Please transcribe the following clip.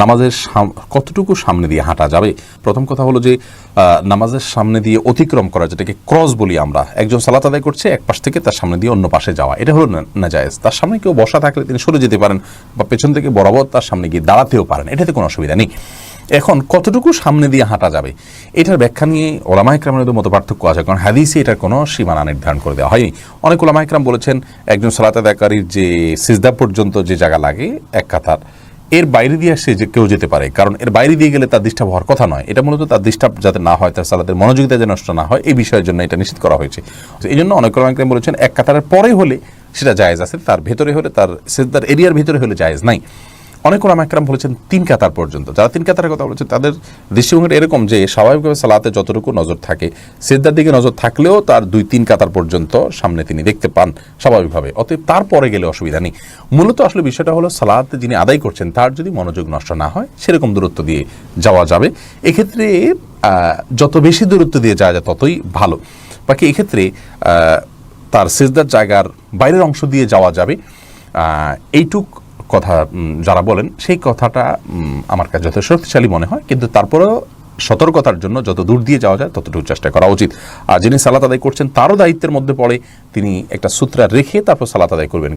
নামাজের কতটুকু সামনে দিয়ে হাঁটা যাবে? প্রথম কথা হলো যে নামাজের সামনে দিয়ে অতিক্রম করা, যেটাকে ক্রস বলি আমরা। একজন সালাত আদায় করছে, এক পাশ থেকে তার সামনে দিয়ে অন্য পাশে যাওয়া। এটা হলো নাজায়েজ। তার সামনে কেউ বসা থাকলে তিনি সরে যেতে পারেন বা পেছন থেকে বরাবর তার সামনে গিয়ে দাঁড়াতেও পারেন। এটাতে কোনো অসুবিধা নেই। এখন কতটুকু সামনে দিয়ে হাঁটা যাবে? এটার ব্যাখ্যা নিয়ে ওলামা ইকরামের মতো পার্থক্য আছে, কারণ হাদিসে এটার কোনো সীমানা নির্ধারণ করে দেওয়া হয়নি। অনেক ওলামা ইকরাম বলেছেন, একজন সালাত আদায়কারীর যে সিজদা পর্যন্ত যে জায়গা লাগে, এক কাতার। এর বাইরে দিয়ে সে যে কেউ যেতে পারে, কারণ এর বাইরে দিয়ে গেলে তার ডিস্টার্ব হওয়ার কথা নয়। এটা মূলত তার ডিস্টার্ব যাতে না হয়, তার সালাদের মনোযোগিতা যেন নষ্ট না হয়, এই বিষয়ের জন্য এটা নিশ্চিত করা হয়েছে। এই জন্য অনেক ওলামা বলেছেন, এক কাতারের পরে হলে সেটা জায়েজ আছে, তার ভেতরে হলে তার সিজদার এরিয়ার ভেতরে হলে জায়েজ নাই। অনেক ওলামা একরাম বলেছেন তিন কাতার পর্যন্ত। যারা তিন কাতারের কথা বলেছেন, তাদের দৃষ্টিভঙ্গিটা এরকম যে স্বাভাবিকভাবে সালাতে যতটুকু নজর থাকে সিদ্ধার দিকে নজর থাকলেও তার দুই তিন কাতার পর্যন্ত সামনে তিনি দেখতে পান স্বাভাবিকভাবে। অতএব তারপরে গেলে অসুবিধা নেই। মূলত আসলে বিষয়টা হলো সালাতে যিনি আদায় করছেন, তার যদি মনোযোগ নষ্ট না হয়, সেরকম দূরত্ব দিয়ে যাওয়া যাবে। এক্ষেত্রে যত বেশি দূরত্ব দিয়ে যাওয়া যায়, ততই ভালো। বাকি এক্ষেত্রে তার সিজদার জায়গার বাইরের অংশ দিয়ে যাওয়া যাবে। এইটুক কথা যারা বলেন, সেই কথাটা আমার কাছে যথেষ্ট শক্তিশালী মনে হয়। কিন্তু তারপরেও সতর্কতার জন্য যত দূর দিয়ে যাওয়া যায়, ততটুকু চেষ্টা করা উচিত। আর যিনি সালাত আদায় করছেন, তারও দায়িত্বের মধ্যে পড়ে তিনি একটা সূত্রা রেখে তারপর সালাত আদায় করবেন।